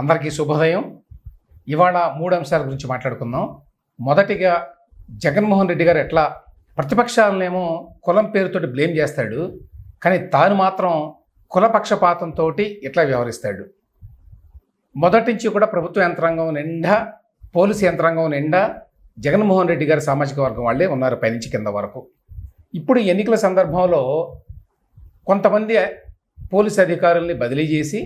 అందరికీ శుభోదయం. ఇవాళ మూడు అంశాల గురించి మాట్లాడుకుందాం. మొదటిగా జగన్మోహన్ రెడ్డి గారు ఎట్లా ప్రతిపక్షాలనేమో కులం పేరుతోటి బ్లేమ్ చేస్తాడు కానీ తాను మాత్రం కులపక్షపాతంతో ఇట్లా వ్యవహరిస్తాడు. మొదటి నుంచి కూడా ప్రభుత్వ యంత్రాంగం నిండా పోలీసు యంత్రాంగం నిండా జగన్మోహన్ రెడ్డి గారి సామాజిక వర్గం వాళ్ళే ఉన్నారు పైనుంచి కింద వరకు. ఇప్పుడు ఎన్నికల సందర్భంలో కొంతమంది పోలీసు అధికారుల్ని బదిలీ చేసి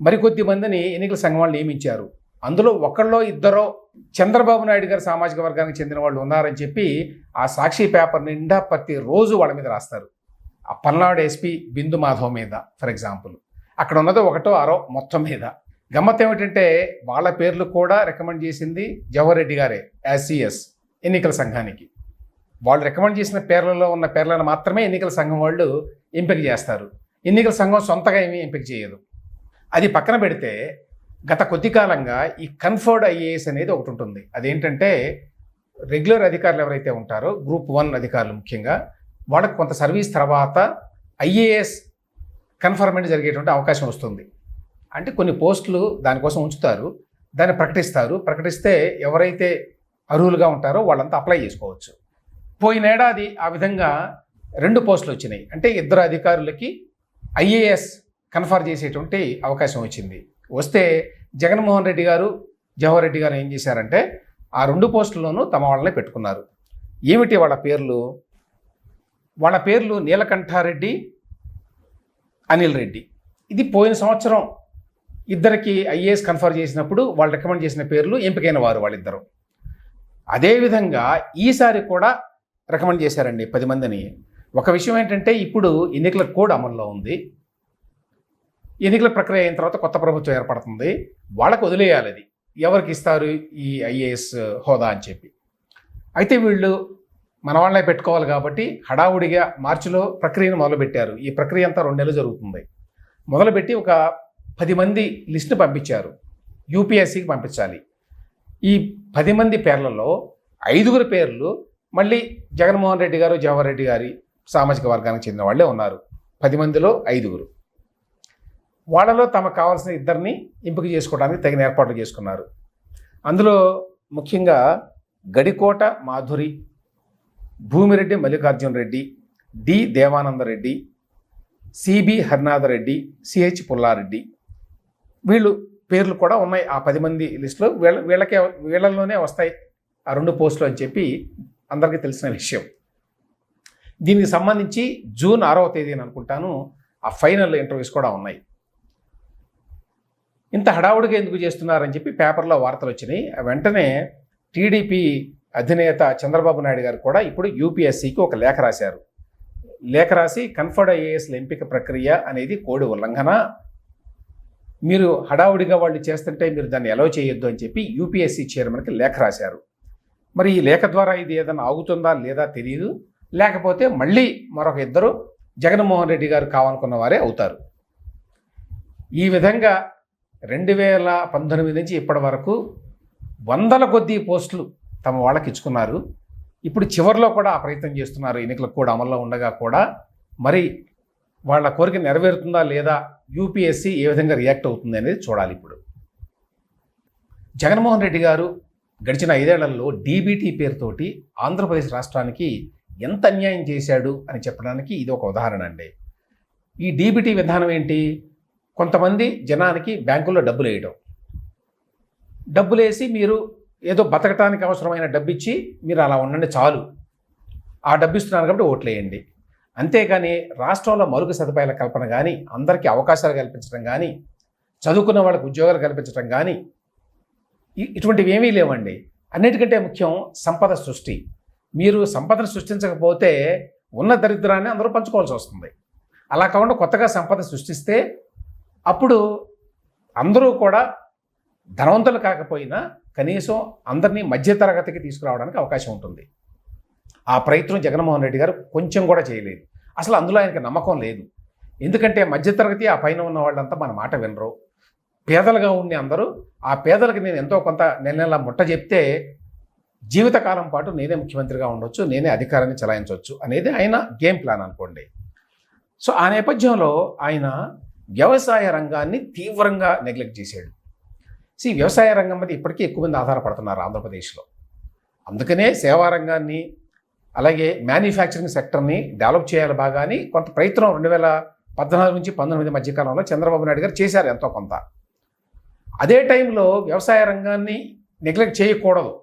మరికొద్ది మందిని ఎన్నికల సంఘం వాళ్ళు నియమించారు. అందులో ఒకళ్ళో ఇద్దరో చంద్రబాబు నాయుడు గారి సామాజిక వర్గానికి చెందిన వాళ్ళు ఉన్నారని చెప్పి ఆ సాక్షి పేపర్ నిండా ప్రతి రోజు వాళ్ళ మీద రాస్తారు. ఆ పల్నాడు ఎస్పీ బిందు మాధవ్ మీద ఫర్ ఎగ్జాంపుల్. అక్కడ ఉన్నది ఒకటో ఆరో మొత్తం మీద. గమ్మత్ ఏమిటంటే వాళ్ళ పేర్లు కూడా రికమెండ్ చేసింది జవహర్ రెడ్డి గారే యాసిఎస్ ఎన్నికల సంఘానికి. వాళ్ళు రికమెండ్ చేసిన పేర్లలో ఉన్న పేర్లను మాత్రమే ఎన్నికల సంఘం వాళ్ళు ఎంపిక చేస్తారు. ఎన్నికల సంఘం సొంతగా ఏమీ ఎంపిక చేయదు. అది పక్కన పెడితే గత కొద్ది కాలంగా ఈ కన్ఫర్డ్ ఐఏఎస్ అనేది ఒకటి ఉంటుంది. అదేంటంటే రెగ్యులర్ అధికారులు ఎవరైతే ఉంటారో గ్రూప్ వన్ అధికారులు ముఖ్యంగా వాళ్ళకి కొంత సర్వీస్ తర్వాత ఐఏఎస్ కన్ఫర్మెంట్ జరిగేటువంటి అవకాశం వస్తుంది. అంటే కొన్ని పోస్టులు దానికోసం ఉంచుతారు దాన్ని ప్రకటిస్తారు. ప్రకటిస్తే ఎవరైతే అర్హులుగా ఉంటారో వాళ్ళంతా అప్లై చేసుకోవచ్చు. పోయినేడాది ఆ విధంగా రెండు పోస్టులు వచ్చినాయి. అంటే ఇద్దరు అధికారులకి ఐఏఎస్ కన్ఫర్ చేసేటువంటి అవకాశం వచ్చింది. వస్తే జగన్మోహన్ రెడ్డి గారు జవహర్ రెడ్డి గారు ఏం చేశారంటే ఆ రెండు పోస్టుల్లోనూ తమ వాళ్ళని పెట్టుకున్నారు. ఏమిటి వాళ్ళ పేర్లు? వాళ్ళ పేర్లు నీలకంఠారెడ్డి అనిల్ రెడ్డి. ఇది పోయిన సంవత్సరం ఇద్దరికి ఐఏఎస్ కన్ఫర్ చేసినప్పుడు వాళ్ళు రికమెండ్ చేసిన పేర్లు ఎంపికైన వారు వాళ్ళిద్దరు. అదేవిధంగా ఈసారి కూడా రికమెండ్ చేశారండి పది మందిని. ఒక విషయం ఏంటంటే ఇప్పుడు ఎన్నికల కోడ్ అమల్లో ఉంది. ఎన్నికల ప్రక్రియ అయిన తర్వాత కొత్త ప్రభుత్వం ఏర్పడుతుంది. వాళ్ళకు వదిలేయాలి అది. ఎవరికి ఇస్తారు ఈ ఐఏఎస్ హోదా అని చెప్పి. అయితే వీళ్ళు మన వాళ్ళనే పెట్టుకోవాలి కాబట్టి హడావుడిగా మార్చిలో ప్రక్రియను మొదలుపెట్టారు. ఈ ప్రక్రియ అంతా రెండు నెలలు జరుగుతుంది. మొదలుపెట్టి ఒక పది మంది లిస్ట్ పంపించారు. యూపీఎస్సికి పంపించాలి. ఈ పది మంది పేర్లలో ఐదుగురు పేర్లు మళ్ళీ జగన్మోహన్ రెడ్డి గారు జవహర్ రెడ్డి గారి సామాజిక వర్గానికి చెందిన వాళ్ళే ఉన్నారు. పది మందిలో ఐదుగురు. వాళ్ళలో తమకు కావాల్సిన ఇద్దరిని ఎంపిక చేసుకోవడానికి తగిన ఏర్పాట్లు చేసుకున్నారు. అందులో ముఖ్యంగా Gadikota Madhuri Bhumireddy Mallikarjuna Reddy D Devananda Reddy CB Harinathareddy CH Pullareddy. వీళ్ళు పేర్లు కూడా ఉన్నాయి. ఆ పది మంది లిస్టులో వీళ్ళ వీళ్ళకే వీళ్ళల్లోనే వస్తాయి ఆ రెండు పోస్టులు అని చెప్పి అందరికీ తెలిసిన విషయం. దీనికి సంబంధించి జూన్ ఆరవ తేదీని అనుకుంటాను ఆ ఫైనల్ ఇంటర్వ్యూస్ కూడా ఉన్నాయి. ఇంత హడావుడిగా ఎందుకు చేస్తున్నారని చెప్పి పేపర్లో వార్తలు వచ్చినాయి. వెంటనే టీడీపీ అధినేత చంద్రబాబు నాయుడు గారు కూడా ఇప్పుడు యూపీఎస్సికి ఒక లేఖ రాశారు. లేఖ రాసి కన్ఫర్డ్ ఐఏఎస్ల ఎంపిక ప్రక్రియ అనేది కోడి ఉల్లంఘన. మీరు హడావుడిగా వాళ్ళు చేస్తుంటే మీరు దాన్ని ఎలా చేయొద్దు అని చెప్పి యూపీఎస్సీ చైర్మన్కి లేఖ రాశారు. మరి ఈ లేఖ ద్వారా ఇది ఏదైనా ఆగుతుందా లేదా తెలియదు లేకపోతే మళ్ళీ మరొక ఇద్దరు జగన్మోహన్ రెడ్డి గారు కావాలనుకున్న వారే అవుతారు. ఈ విధంగా రెండు వేల పంతొమ్మిది నుంచి ఇప్పటి వరకు వందల కొద్ది పోస్టులు తమ వాళ్ళకి ఇచ్చుకున్నారు. ఇప్పుడు చివరిలో కూడా ఆ ప్రయత్నం చేస్తున్నారు. ఎన్నికలకు కూడా అమల్లో ఉండగా కూడా మరి వాళ్ళ కోరిక నెరవేరుతుందా లేదా యూపీఎస్సీ ఏ విధంగా రియాక్ట్ అవుతుంది అనేది చూడాలి ఇప్పుడు. జగన్మోహన్ రెడ్డి గారు గడిచిన ఐదేళ్ళలో డీబీటీ పేరుతోటి ఆంధ్రప్రదేశ్ రాష్ట్రానికి ఎంత అన్యాయం చేశాడు అని చెప్పడానికి ఇది ఒక ఉదాహరణ అండి. ఈ డీబీటీ విధానం ఏంటి? కొంతమంది జనానికి బ్యాంకుల్లో డబ్బులు వేయడం డబ్బులు వేసి మీరు ఏదో బతకటానికి అవసరమైన డబ్బు ఇచ్చి మీరు అలా ఉండండి చాలు. ఆ డబ్బు ఇస్తున్నారు కాబట్టి ఓట్లేయండి. అంతేగాని రాష్ట్రంలో మరుగు సదుపాయాల కల్పన కానీ అందరికీ అవకాశాలు కల్పించడం కానీ చదువుకున్న వాళ్ళకు ఉద్యోగాలు కల్పించడం కానీ ఇటువంటివి ఏమీ లేవండి. అన్నిటికంటే ముఖ్యం సంపద సృష్టి. మీరు సంపదను సృష్టించకపోతే ఉన్న దరిద్రాన్ని అందరూ పంచుకోవాల్సి వస్తుంది. అలా కాకుండా కొత్తగా సంపద సృష్టిస్తే అప్పుడు అందరూ కూడా ధనవంతులు కాకపోయినా కనీసం అందరినీ మధ్యతరగతికి తీసుకురావడానికి అవకాశం ఉంటుంది. ఆ ప్రయత్నం జగన్మోహన్ రెడ్డి గారు కొంచెం కూడా చేయలేదు. అసలు అందులో ఆయనకి నమ్మకం లేదు. ఎందుకంటే మధ్యతరగతి ఆ పైన ఉన్న వాళ్ళంతా మన మాట వినరు. పేదలుగా ఉండి అందరూ ఆ పేదలకు నేను ఎంతో కొంత నెల నెల ముట్ట చెప్తే జీవితకాలం పాటు నేనే ముఖ్యమంత్రిగా ఉండొచ్చు నేనే అధికారాన్ని చలాయించవచ్చు అనేది ఆయన గేమ్ ప్లాన్ అనుకోండి. సో ఆ నేపథ్యంలో ఆయన వ్యవసాయ రంగాన్ని తీవ్రంగా నెగ్లెక్ట్ చేశాడు. సి వ్యవసాయ రంగం మీద ఇప్పటికీ ఎక్కువ మంది ఆధారపడుతున్నారు ఆంధ్రప్రదేశ్లో. అందుకనే సేవా రంగాన్ని అలాగే మ్యానుఫ్యాక్చరింగ్ సెక్టర్ని డెవలప్ చేయాలి బాగా అని కొంత ప్రయత్నం రెండు వేల పద్నాలుగు నుంచి పంతొమ్మిది మధ్యకాలంలో చంద్రబాబు నాయుడు గారు చేశారు ఎంతో కొంత. అదే టైంలో వ్యవసాయ రంగాన్ని నెగ్లెక్ట్ చేయకూడదు.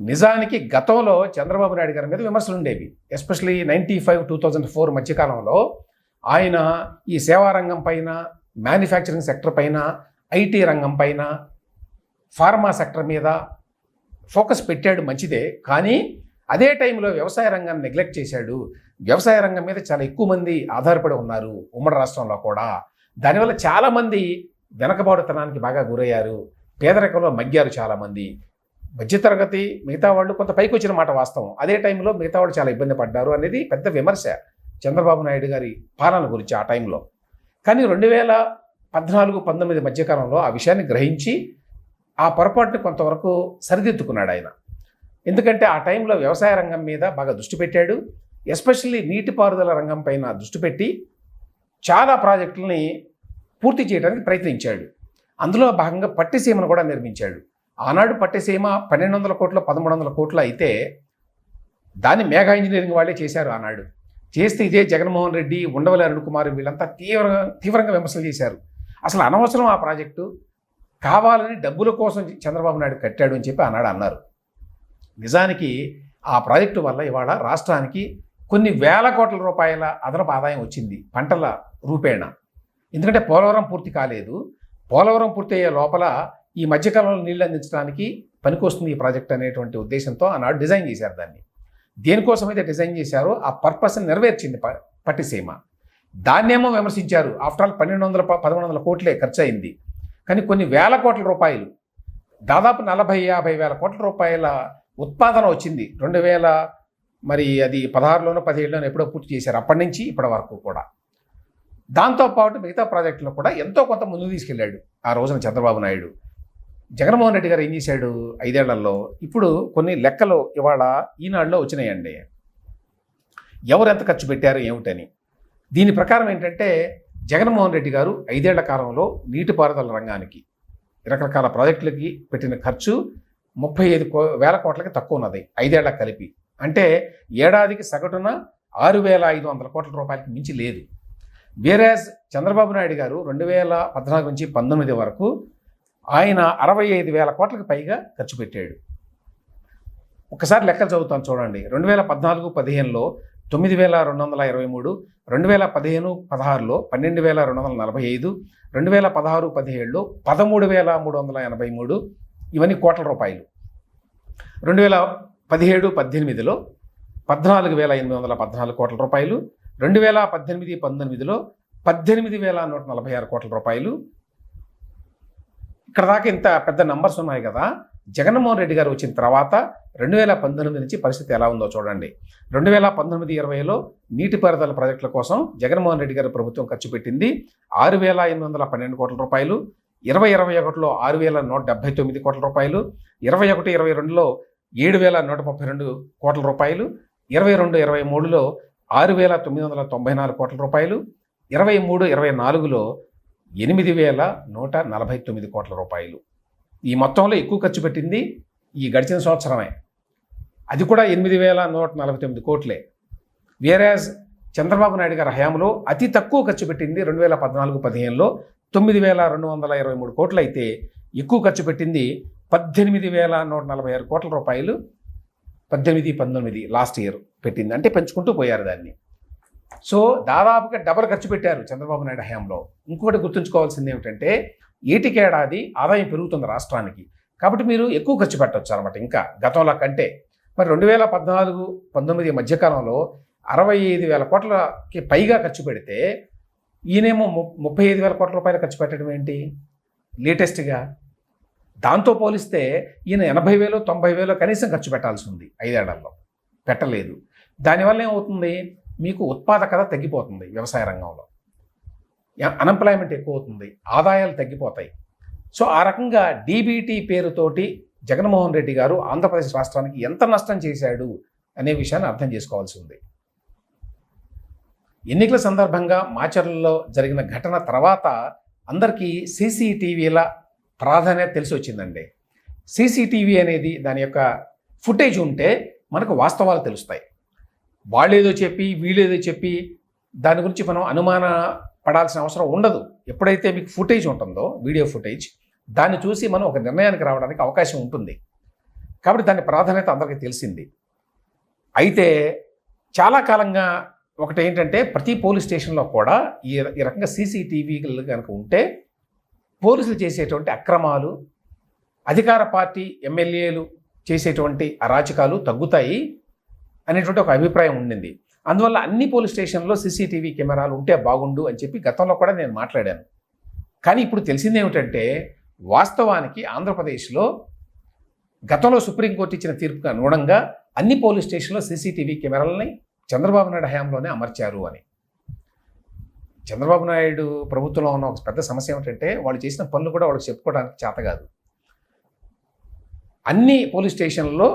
నిజానికి గతంలో చంద్రబాబు నాయుడు గారి మీద విమర్శలు ఉండేవి. Especially ninety five two thousand four మధ్యకాలంలో ఆయన ఈ సేవా రంగం పైన మ్యానుఫ్యాక్చరింగ్ సెక్టర్ పైన ఐటీ రంగం పైన ఫార్మా సెక్టర్ మీద ఫోకస్ పెట్టాడు మంచిదే. కానీ అదే టైంలో వ్యవసాయ రంగాన్ని నెగ్లెక్ట్ చేశాడు. వ్యవసాయ రంగం మీద చాలా ఎక్కువ మంది ఆధారపడి ఉన్నారు ఉమ్మడి రాష్ట్రంలో కూడా. దానివల్ల చాలామంది వెనకబాటుతనానికి బాగా గురయ్యారు. పేదరికంలో మగ్గారు చాలామంది మధ్యతరగతి మిగతా వాళ్ళు కొంత పైకి వచ్చిన మాట వాస్తవం. అదే టైంలో మిగతా వాళ్ళు చాలా ఇబ్బంది పడ్డారు అనేది పెద్ద విమర్శ. చంద్రబాబు నాయుడు గారి పాలన గురించి ఆ టైంలో. కానీ రెండు వేల పద్నాలుగు పంతొమ్మిది మధ్యకాలంలో ఆ విషయాన్ని గ్రహించి ఆ పొరపాటుని కొంతవరకు సరిదిద్దుకున్నాడు ఆయన. ఎందుకంటే ఆ టైంలో వ్యవసాయ రంగం మీద బాగా దృష్టి పెట్టాడు. ఎస్పెషల్లీ నీటిపారుదల రంగం పైన దృష్టి పెట్టి చాలా ప్రాజెక్టులని పూర్తి చేయడానికి ప్రయత్నించాడు. అందులో భాగంగా పట్టిసీమను కూడా నిర్మించాడు. ఆనాడు పట్టిసీమ పన్నెండు వందల కోట్లు పదమూడు వందల కోట్లు అయితే దాన్ని మేఘా ఇంజనీరింగ్ వాళ్ళే చేశారు ఆనాడు. చేస్తే ఇదే జగన్మోహన్ రెడ్డి ఉండవల్లి అరుణ్ కుమార్ వీళ్ళంతా తీవ్రంగా తీవ్రంగా విమర్శలు చేశారు. అసలు అనవసరం ఆ ప్రాజెక్టు. కావాలని డబ్బుల కోసం చంద్రబాబు నాయుడు కట్టాడు అని చెప్పి ఆనాడు అన్నారు. నిజానికి ఆ ప్రాజెక్టు వల్ల ఇవాళ రాష్ట్రానికి కొన్ని వేల కోట్ల రూపాయల అదనపు ఆదాయం వచ్చింది పంటల రూపేణ. ఎందుకంటే పోలవరం పూర్తి కాలేదు. పోలవరం పూర్తి అయ్యే లోపల ఈ మధ్యకాలంలో నీళ్ళు అందించడానికి పనికొస్తుంది ఈ ప్రాజెక్ట్ అనేటువంటి ఉద్దేశంతో ఆనాడు డిజైన్ చేశారు దాన్ని. దేనికోసం అయితే డిజైన్ చేశారో ఆ పర్పస్ని నెరవేర్చింది ప- పట్టిసీమ దాన్నేమో విమర్శించారు. ఆఫ్టర్ ఆల్ పన్నెండు వందల పదమూడు వందల కోట్లే ఖర్చు అయింది కానీ కొన్ని వేల కోట్ల రూపాయలు దాదాపు నలభై యాభై వేల కోట్ల రూపాయల ఉత్పాదన వచ్చింది. రెండు వేల మరి అది పదహారులోనో పదిహేడులోనో ఎప్పుడో పూర్తి చేశారు. అప్పటి నుంచి ఇప్పటి వరకు కూడా. దాంతోపాటు మిగతా ప్రాజెక్టులో కూడా ఎంతో కొంత ముందుకు తీసుకెళ్ళాడు ఆ రోజున చంద్రబాబు నాయుడు. జగన్మోహన్ రెడ్డి గారు ఏం చేశాడు ఐదేళ్ళలో? ఇప్పుడు కొన్ని లెక్కలు ఇవాళ ఈనాడులో వచ్చినాయండి. ఎవరు ఎంత ఖర్చు పెట్టారు ఏమిటని? దీని ప్రకారం ఏంటంటే జగన్మోహన్ రెడ్డి గారు ఐదేళ్ళ కాలంలో నీటిపారుదల రంగానికి రకరకాల ప్రాజెక్టులకి పెట్టిన ఖర్చు ముప్పై ఐదు కో వేల కోట్లకి తక్కువ ఉన్నది ఐదేళ్ళ కలిపి. అంటే ఏడాదికి సగటున ఆరు వేల ఐదు వందల కోట్ల రూపాయలకి మించి లేదు. వేరేజ్ చంద్రబాబు నాయుడు గారు రెండు వేల పద్నాలుగు నుంచి పంతొమ్మిది వరకు ఆయన అరవై ఐదు వేల కోట్లకు పైగా ఖర్చు పెట్టాడు. ఒకసారి లెక్కలు చదువుతాను చూడండి. రెండు వేల పద్నాలుగు పదిహేనులో తొమ్మిది వేల రెండు వందల ఇరవై మూడు రెండు వేల పదిహేను పదహారులో పన్నెండు వేల రెండు వందల నలభై ఐదు రెండు వేల పదహారు పదిహేడులో పదమూడు వేల మూడు వందల ఎనభై మూడు. ఇవన్నీ కోట్ల రూపాయలు. రెండు వేల పదిహేడు పద్దెనిమిదిలో పద్నాలుగు వేల ఎనిమిది వందల పద్నాలుగు కోట్ల రూపాయలు. రెండు వేల పద్దెనిమిది పంతొమ్మిదిలో పద్దెనిమిది వేల నూట నలభై ఆరు కోట్ల రూపాయలు. ఇక్కడ దాకా ఇంత పెద్ద నంబర్స్ ఉన్నాయి కదా. జగన్మోహన్ రెడ్డి గారు వచ్చిన తర్వాత రెండు వేల పంతొమ్మిది నుంచి పరిస్థితి ఎలా ఉందో చూడండి. రెండు వేల పంతొమ్మిది ఇరవైలో నీటిపారుదల ప్రాజెక్టుల కోసం జగన్మోహన్ రెడ్డి గారు ప్రభుత్వం ఖర్చు పెట్టింది. ఆరు వేల ఎనిమిది వందల పన్నెండు కోట్ల రూపాయలు. ఇరవై ఇరవై ఒకటిలో ఆరు వేల నూట డెబ్బై తొమ్మిది కోట్ల రూపాయలు. ఇరవై ఒకటి ఇరవై రెండులో ఏడు వేల నూట ముప్పై రెండు కోట్ల రూపాయలు. ఇరవై రెండు ఇరవై మూడులో ఆరు వేల తొమ్మిది వందల తొంభై నాలుగు కోట్ల రూపాయలు. ఇరవై మూడు ఇరవై నాలుగులో ఎనిమిది వేల నూట నలభై తొమ్మిది కోట్ల రూపాయలు. ఈ మొత్తంలో ఎక్కువ ఖర్చు పెట్టింది ఈ గడిచిన సంవత్సరమే. అది కూడా ఎనిమిది వేల నూట నలభై తొమ్మిది కోట్లే. వేరేజ్ చంద్రబాబు నాయుడు గారి హయాంలో అతి తక్కువ ఖర్చు పెట్టింది రెండు వేల పద్నాలుగు పదిహేనులో తొమ్మిది వేల రెండు వందల ఇరవై మూడు కోట్లు అయితే ఎక్కువ ఖర్చు పెట్టింది పద్దెనిమిది వేల నూట నలభై ఆరు కోట్ల రూపాయలు. పద్దెనిమిది పంతొమ్మిది లాస్ట్ ఇయర్ పెట్టింది. అంటే పెంచుకుంటూ పోయారు దాన్ని. సో దాదాపుగా డబల్ ఖర్చు పెట్టారు చంద్రబాబు నాయుడు హయాంలో. ఇంకొకటి గుర్తుంచుకోవాల్సింది ఏమిటంటే ఏటికేడాది ఆదాయం పెరుగుతుంది రాష్ట్రానికి. కాబట్టి మీరు ఎక్కువ ఖర్చు పెట్టవచ్చు అనమాట ఇంకా గతంలో కంటే. మరి రెండు వేల పద్నాలుగు పంతొమ్మిది మధ్యకాలంలో అరవై ఐదు వేల కోట్లకి పైగా ఖర్చు పెడితే ఈయనేమో ముప్పై ఐదు వేల కోట్ల రూపాయలు ఖర్చు పెట్టడం ఏంటి? లేటెస్ట్గా. దాంతో పోలిస్తే ఈయన ఎనభై వేలు తొంభై వేలు కనీసం ఖర్చు పెట్టాల్సి ఉంది ఐదేళ్ళలో. పెట్టలేదు. దానివల్ల ఏమవుతుంది? మీకు ఉత్పాదకత తగ్గిపోతుంది వ్యవసాయ రంగంలో. అన్ఎంప్లాయ్మెంట్ ఎక్కువ అవుతుంది ఆదాయాలు తగ్గిపోతాయి. సో ఆ రకంగా డీబీటీ పేరుతోటి జగన్మోహన్ రెడ్డి గారు ఆంధ్రప్రదేశ్ రాష్ట్రానికి ఎంత నష్టం చేశాడు అనే విషయాన్ని అర్థం చేసుకోవాల్సి ఉంది. ఎన్నికల సందర్భంగా మాచర్లలో జరిగిన ఘటన తర్వాత అందరికీ సీసీటీవీల ప్రాధాన్యత తెలిసి వచ్చిందండి. సీసీటీవీ అనేది దాని యొక్క ఫుటేజ్ ఉంటే మనకు వాస్తవాలు తెలుస్తాయి. వాళ్ళేదో చెప్పి వీళ్ళేదో చెప్పి దాని గురించి మనం అనుమాన పడాల్సిన అవసరం ఉండదు. ఎప్పుడైతే మీకు ఫుటేజ్ ఉంటుందో వీడియో ఫుటేజ్ దాన్ని చూసి మనం ఒక నిర్ణయానికి రావడానికి అవకాశం ఉంటుంది. కాబట్టి దాని ప్రాధాన్యత అందరికీ తెలిసింది. అయితే చాలా కాలంగా ఒకటి ఏంటంటే ప్రతి పోలీస్ స్టేషన్లో కూడా ఈ ఈ రకంగా సీసీటీవీలు కనుక ఉంటే పోలీసులు చేసేటువంటి అక్రమాలు అధికార పార్టీ ఎమ్మెల్యేలు చేసేటువంటి అరాచకాలు తగ్గుతాయి. అనేటువంటి ఒక అభిప్రాయం ఉండింది. అందువల్ల అన్ని పోలీస్ స్టేషన్లో సీసీటీవీ కెమెరాలు ఉంటే బాగుండు అని చెప్పి గతంలో కూడా నేను మాట్లాడాను. కానీ ఇప్పుడు తెలిసింది ఏమిటంటే వాస్తవానికి ఆంధ్రప్రదేశ్లో గతంలో సుప్రీంకోర్టు ఇచ్చిన తీర్పుకు అనుగుణంగా అన్ని పోలీస్ స్టేషన్లో సీసీటీవీ కెమెరాలని చంద్రబాబు నాయుడు హయాంలోనే అమర్చారు అని. చంద్రబాబు నాయుడు ప్రభుత్వంలో ఉన్న ఒక పెద్ద సమస్య ఏమిటంటే వాళ్ళు చేసిన పనులు కూడా వాళ్ళకి చెప్పుకోవడానికి చేత కాదు. అన్ని పోలీస్ స్టేషన్లలో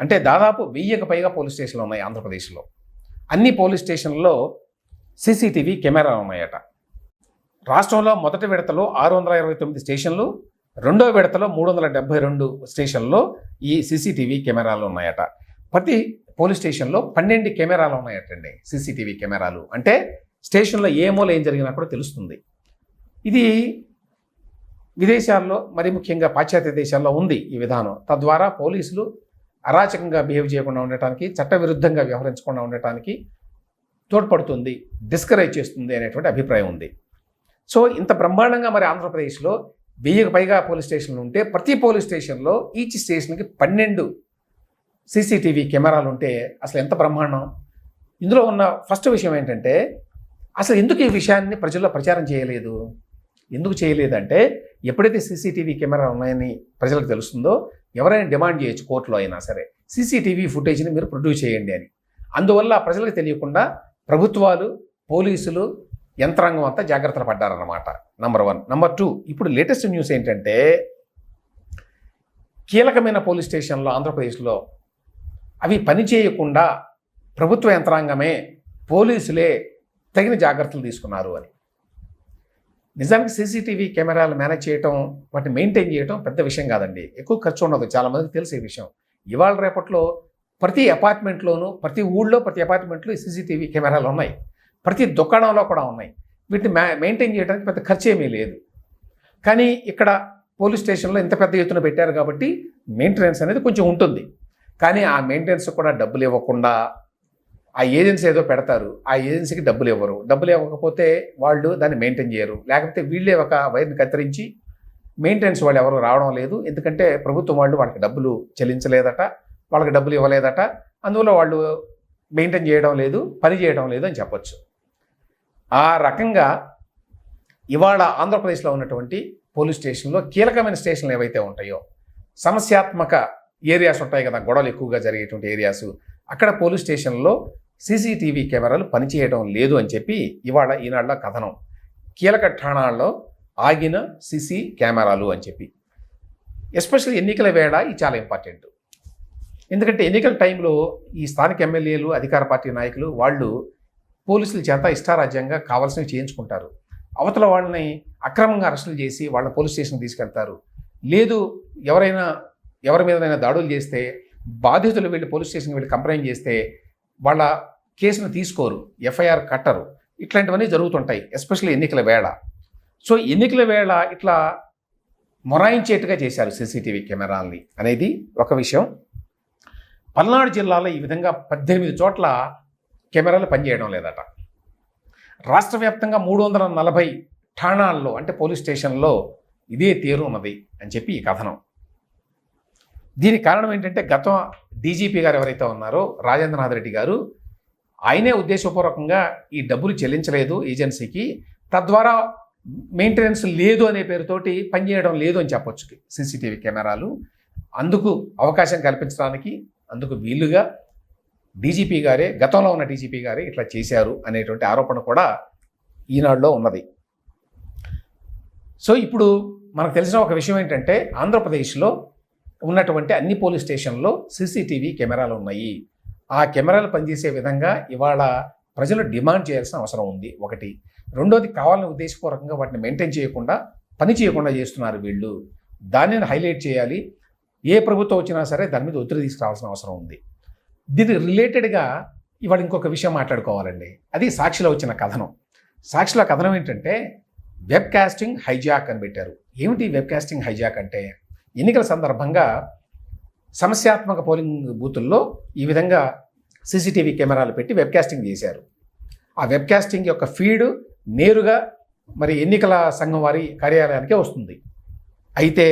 అంటే దాదాపు వెయ్యికి పైగా పోలీస్ స్టేషన్లు ఉన్నాయి ఆంధ్రప్రదేశ్లో. అన్ని పోలీస్ స్టేషన్లలో సీసీటీవీ కెమెరాలు ఉన్నాయట. రాష్ట్రంలో మొదటి విడతలో ఆరు వందల ఇరవై తొమ్మిది స్టేషన్లు రెండో విడతలో మూడు వందల డెబ్బై రెండు స్టేషన్లో ఈ సీసీటీవీ కెమెరాలు ఉన్నాయట. ప్రతి పోలీస్ స్టేషన్లో పన్నెండు కెమెరాలు ఉన్నాయటండి సీసీటీవీ కెమెరాలు. అంటే స్టేషన్లో ఏ మూల ఏం జరిగినా కూడా తెలుస్తుంది. ఇది విదేశాల్లో మరి ముఖ్యంగా పాశ్చాత్య దేశాల్లో ఉంది ఈ విధానం. తద్వారా పోలీసులు అరాచకంగా బిహేవ్ చేయకుండా ఉండటానికి చట్టవిరుద్ధంగా వ్యవహరించకుండా ఉండటానికి తోడ్పడుతుంది డిస్కరేజ్ చేస్తుంది అనేటువంటి అభిప్రాయం ఉంది. సో ఇంత బ్రహ్మాండంగా మరి ఆంధ్రప్రదేశ్లో వెయ్యికి పైగా పోలీస్ స్టేషన్లు ఉంటే ప్రతి పోలీస్ స్టేషన్లో ఈచ్ స్టేషన్కి పన్నెండు సీసీటీవీ కెమెరాలు ఉంటే అసలు ఎంత బ్రహ్మాండం? ఇందులో ఉన్న ఫస్ట్ విషయం ఏంటంటే అసలు ఎందుకు ఈ విషయాన్ని ప్రజల్లో ప్రచారం చేయలేదు? ఎందుకు చేయలేదంటే ఎప్పుడైతే సీసీటీవీ కెమెరా ఉన్నాయని ప్రజలకు తెలుస్తుందో ఎవరైనా డిమాండ్ చేయొచ్చు కోర్టులో అయినా సరే. సీసీటీవీ ఫుటేజ్ని మీరు ప్రొడ్యూస్ చేయండి అని. అందువల్ల ప్రజలకు తెలియకుండా ప్రభుత్వాలు పోలీసులు యంత్రాంగం అంతా జాగ్రత్తలు పడ్డారన్నమాట. నంబర్ వన్ నంబర్ టూ ఇప్పుడు లేటెస్ట్ న్యూస్ ఏంటంటే కీలకమైన పోలీస్ స్టేషన్లో ఆంధ్రప్రదేశ్లో అవి పనిచేయకుండా ప్రభుత్వ యంత్రాంగమే పోలీసులే తగిన జాగ్రత్తలు తీసుకున్నారు అని. నిజానికి సీసీటీవీ కెమెరాలు మేనేజ్ చేయటం వాటిని మెయింటైన్ చేయటం పెద్ద విషయం కాదండి. ఎక్కువ ఖర్చు ఉండదు. చాలా మందికి తెలిసే విషయం. ఇవాళ రేపట్లో ప్రతి అపార్ట్మెంట్లోనూ ప్రతి ఊళ్ళో ప్రతి అపార్ట్మెంట్లో సీసీటీవీ కెమెరాలు ఉన్నాయి. ప్రతి దుకాణంలో కూడా ఉన్నాయి. వీటిని మెయింటైన్ చేయడానికి పెద్ద ఖర్చు ఏమీ లేదు. కానీ ఇక్కడ పోలీస్ స్టేషన్లో ఇంత పెద్ద ఎత్తున పెట్టారు కాబట్టి మెయింటెనెన్స్ అనేది కొంచెం ఉంటుంది. కానీ ఆ మెయింటెనెన్స్ కూడా డబ్బులు ఇవ్వకుండా ఆ ఏజెన్సీ ఏదో పెడతారు ఆ ఏజెన్సీకి డబ్బులు ఇవ్వరు. డబ్బులు ఇవ్వకపోతే వాళ్ళు దాన్ని మెయింటైన్ చేయరు. లేకపోతే వీళ్ళే ఒక వైర్ని కత్తిరించి మెయింటెనెన్స్ వాళ్ళు ఎవరు రావడం లేదు. ఎందుకంటే ప్రభుత్వం వాళ్ళు వాళ్ళకి డబ్బులు చెల్లించలేదట వాళ్ళకి డబ్బులు ఇవ్వలేదట. అందువల్ల వాళ్ళు మెయింటైన్ చేయడం లేదు పని చేయడం లేదు అని చెప్పొచ్చు. ఆ రకంగా ఇవాళ ఆంధ్రప్రదేశ్లో ఉన్నటువంటి పోలీస్ స్టేషన్లో కీలకమైన స్టేషన్లు ఏవైతే ఉంటాయో సమస్యాత్మక ఏరియాస్ ఉంటాయి కదా గొడవలు ఎక్కువగా జరిగేటువంటి ఏరియాస్ అక్కడ పోలీస్ స్టేషన్లో సీసీటీవీ కెమెరాలు పనిచేయడం లేదు అని చెప్పి ఇవాళ ఈనాళ్ళ కథనం. కీలక ఠాణాల్లో ఆగిన సీసీ కెమెరాలు అని చెప్పి. ఎస్పెషల్లీ ఎన్నికల వేళ ఇది చాలా ఇంపార్టెంట్. ఎందుకంటే ఎన్నికల టైంలో ఈ స్థానిక ఎమ్మెల్యేలు అధికార పార్టీ నాయకులు వాళ్ళు పోలీసుల చేత ఇష్టారాజ్యంగా కావాల్సినవి చేయించుకుంటారు. అవతల వాళ్ళని అక్రమంగా అరెస్టులు చేసి వాళ్ళ పోలీస్ స్టేషన్కి తీసుకెళ్తారు. లేదు ఎవరైనా ఎవరి మీదనైనా దాడులు చేస్తే బాధితులు వీళ్ళు పోలీస్ స్టేషన్కి వెళ్ళి కంప్లైంట్ చేస్తే వాళ్ళ కేసును తీసుకోరు ఎఫ్ఐఆర్ కట్టరు. ఇట్లాంటివన్నీ జరుగుతుంటాయి ఎస్పెషల్లీ ఎన్నికల వేళ. సో ఎన్నికల వేళ ఇట్లా మొరాయించేట్టుగా చేశారు సీసీటీవీ కెమెరాల్ని అనేది ఒక విషయం. పల్నాడు జిల్లాలో ఈ విధంగా పద్దెనిమిది చోట్ల కెమెరాలు పనిచేయడం లేదట. రాష్ట్ర వ్యాప్తంగా మూడు వందల నలభై ఠాణాల్లో అంటే పోలీస్ స్టేషన్లో ఇదే తీరు ఉన్నది అని చెప్పి ఈ కథనం. దీనికి కారణం ఏంటంటే గతం డీజీపీ గారు ఎవరైతే ఉన్నారో రాజేంద్రనాథ్ రెడ్డి గారు ఆయనే ఉద్దేశపూర్వకంగా ఈ డబ్బులు చెల్లించలేదు ఏజెన్సీకి. తద్వారా మెయింటెనెన్స్ లేదు అనే పేరుతోటి పనిచేయడం లేదు అని చెప్పొచ్చు సీసీటీవీ కెమెరాలు. అందుకు అవకాశం కల్పించడానికి అందుకు వీలుగా డీజీపీ గారే గతంలో ఉన్న డీజీపీ గారే ఇట్లా చేశారు అనేటువంటి ఆరోపణ కూడా ఈనాడులో ఉన్నది. సో ఇప్పుడు మనకు తెలిసిన ఒక విషయం ఏంటంటే ఆంధ్రప్రదేశ్లో ఉన్నటువంటి అన్ని పోలీస్ స్టేషన్లో సీసీటీవీ కెమెరాలు ఉన్నాయి. ఆ కెమెరాలు పనిచేసే విధంగా ఇవాళ ప్రజలు డిమాండ్ చేయాల్సిన అవసరం ఉంది. ఒకటి. రెండోది కావాలని ఉద్దేశపూర్వకంగా వాటిని మెయింటైన్ చేయకుండా పని చేయకుండా చేస్తున్నారు వీళ్ళు. దానిని హైలైట్ చేయాలి. ఏ ప్రభుత్వం వచ్చినా సరే దాని మీద ఒత్తిడి తీసుకురావాల్సిన అవసరం ఉంది. దీనికి రిలేటెడ్గా ఇవాళ ఇంకొక విషయం మాట్లాడుకోవాలండి. అది సాక్షిలో వచ్చిన కథనం. సాక్షిలో కథనం ఏంటంటే వెబ్ కాస్టింగ్ హైజాక్ అని పెట్టారు. ఏమిటి వెబ్ కాస్టింగ్ హైజాక్ అంటే? ఎన్నికల సందర్భంగా సమస్యాత్మక పోలింగ్ బూతుల్లో ఈ విధంగా సీసీటీవీ కెమెరాలు పెట్టి వెబ్కాస్టింగ్ చేశారు. ఆ వెబ్ కాస్టింగ్ యొక్క ఫీడ్ నేరుగా మరి ఎన్నికల సంఘం వారి కార్యాలయానికే వస్తుంది. అయితే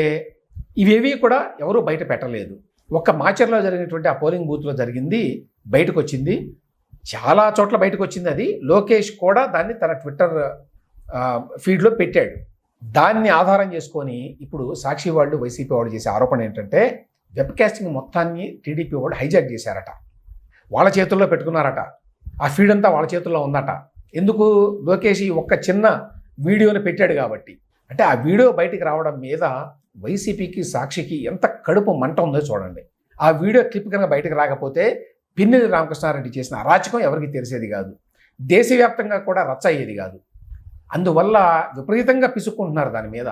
ఇవేవి కూడా ఎవరూ బయట పెట్టలేదు. ఒక్క మాచర్లో జరిగినటువంటి ఆ పోలింగ్ బూత్లో జరిగింది బయటకు వచ్చింది చాలా చోట్ల బయటకు వచ్చింది అది. లోకేష్ కూడా దాన్ని తన ట్విట్టర్ ఫీడ్లో పెట్టాడు. దాన్ని ఆధారం చేసుకొని ఇప్పుడు సాక్షి వాళ్ళు వైసీపీ వాళ్ళు చేసే ఆరోపణ ఏంటంటే వెబ్కాస్టింగ్ మొత్తాన్ని టీడీపీ వాళ్ళు హైజాక్ చేశారట. వాళ్ళ చేతుల్లో పెట్టుకున్నారట. ఆ ఫీడ్ అంతా వాళ్ళ చేతుల్లో ఉందట. ఎందుకు? లోకేష్ ఈ ఒక్క చిన్న వీడియోని పెట్టాడు కాబట్టి. అంటే ఆ వీడియో బయటికి రావడం మీద వైసీపీకి సాక్షికి ఎంత కడుపు మంట ఉందో చూడండి. ఆ వీడియో క్లిప్ కనుక బయటకు రాకపోతే పిన్నెల్లి రామకృష్ణారెడ్డి చేసిన అరాచకం ఎవరికి తెలిసేది కాదు. దేశవ్యాప్తంగా కూడా రచ్చ అయ్యేది కాదు. అందువల్ల విపరీతంగా పిసుక్కుంటున్నారు దాని మీద.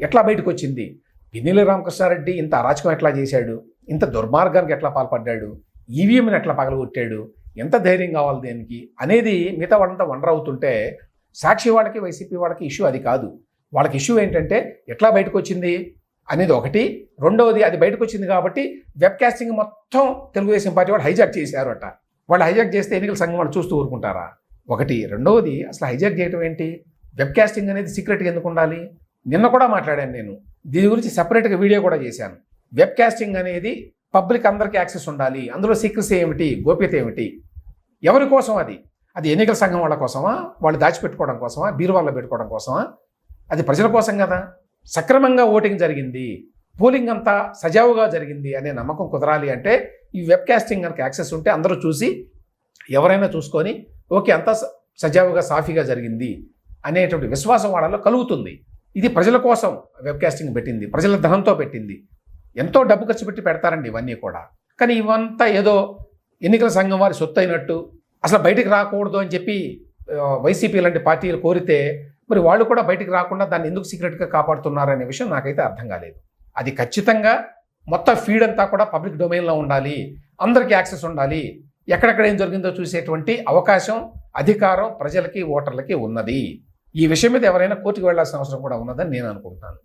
ఎట్లా బయటకు వచ్చింది పిన్నెల రామకృష్ణారెడ్డి ఇంత అరాచకం ఎట్లా చేశాడు? ఇంత దుర్మార్గానికి ఎట్లా పాల్పడ్డాడు? ఈవీఎంని ఎట్లా పగలగొట్టాడు? ఎంత ధైర్యం కావాలి దేనికి? అనేది మిగతా వాళ్ళంతా వండర్ అవుతుంటే సాక్షి వాళ్ళకి వైసీపీ వాళ్ళకి ఇష్యూ అది కాదు. వాళ్ళకి ఇష్యూ ఏంటంటే ఎట్లా బయటకు వచ్చింది అనేది ఒకటి. రెండవది అది బయటకు వచ్చింది కాబట్టి వెబ్కాస్టింగ్ మొత్తం తెలుగుదేశం పార్టీ వాళ్ళు హైజాక్ చేశారు అట వాళ్ళు హైజాక్ చేస్తే ఎన్నికల సంఘం వాళ్ళు చూస్తూ ఊరుకుంటారా? ఒకటి. రెండవది అసలు హైజాక్ చేయడం ఏంటి? వెబ్కాస్టింగ్ అనేది సీక్రెట్గా ఎందుకు ఉండాలి? నిన్న కూడా మాట్లాడాను నేను. దీని గురించి సెపరేట్గా వీడియో కూడా చేశాను. వెబ్కాస్టింగ్ అనేది పబ్లిక్ అందరికీ యాక్సెస్ ఉండాలి. అందులో సీక్రెసీ ఏమిటి? గోప్యత ఏమిటి? ఎవరి కోసం అది? అది ఎన్నికల సంఘం వాళ్ళ కోసమా? వాళ్ళు దాచిపెట్టుకోవడం కోసమా? బీరువాల్లో పెట్టుకోవడం కోసమా? అది ప్రజల కోసం కదా. సక్రమంగా ఓటింగ్ జరిగింది. పోలింగ్ అంతా సజావుగా జరిగింది అనే నమ్మకం కుదరాలి అంటే ఈ వెబ్కాస్టింగ్ కనుక యాక్సెస్ ఉంటే అందరూ చూసి ఎవరైనా చూసుకొని ఓకే అంతా స- సజావుగా సాఫీగా జరిగింది. అనేటువంటి విశ్వాసం వాళ్ళలో కలుగుతుంది. ఇది ప్రజల కోసం వెబ్కాస్టింగ్ పెట్టింది ప్రజల ధనంతో పెట్టింది. ఎంతో డబ్బు ఖర్చు పెట్టి పెడతారండి ఇవన్నీ కూడా. కానీ ఇవంతా ఏదో ఎన్నికల సంఘం వారి సొత్తు అయినట్టు అసలు బయటికి రాకూడదు అని చెప్పి వైసీపీ లాంటి పార్టీలు కోరితే మరి వాళ్ళు కూడా బయటికి రాకుండా దాన్ని ఎందుకు సీక్రెట్గా కాపాడుతున్నారనే విషయం నాకైతే అర్థం కాలేదు. అది ఖచ్చితంగా మొత్తం ఫీడ్ అంతా కూడా పబ్లిక్ డొమైన్లో ఉండాలి అందరికీ యాక్సెస్ ఉండాలి ఎక్కడెక్కడ ఏం జరిగిందో చూసేటువంటి అవకాశం అధికారం ప్రజలకి ఓటర్లకి ఉన్నది. ఈ విషయం మీద ఎవరైనా కోర్టుకు వెళ్ళాల్సిన అవసరం కూడా ఉన్నదని నేను అనుకుంటున్నాను.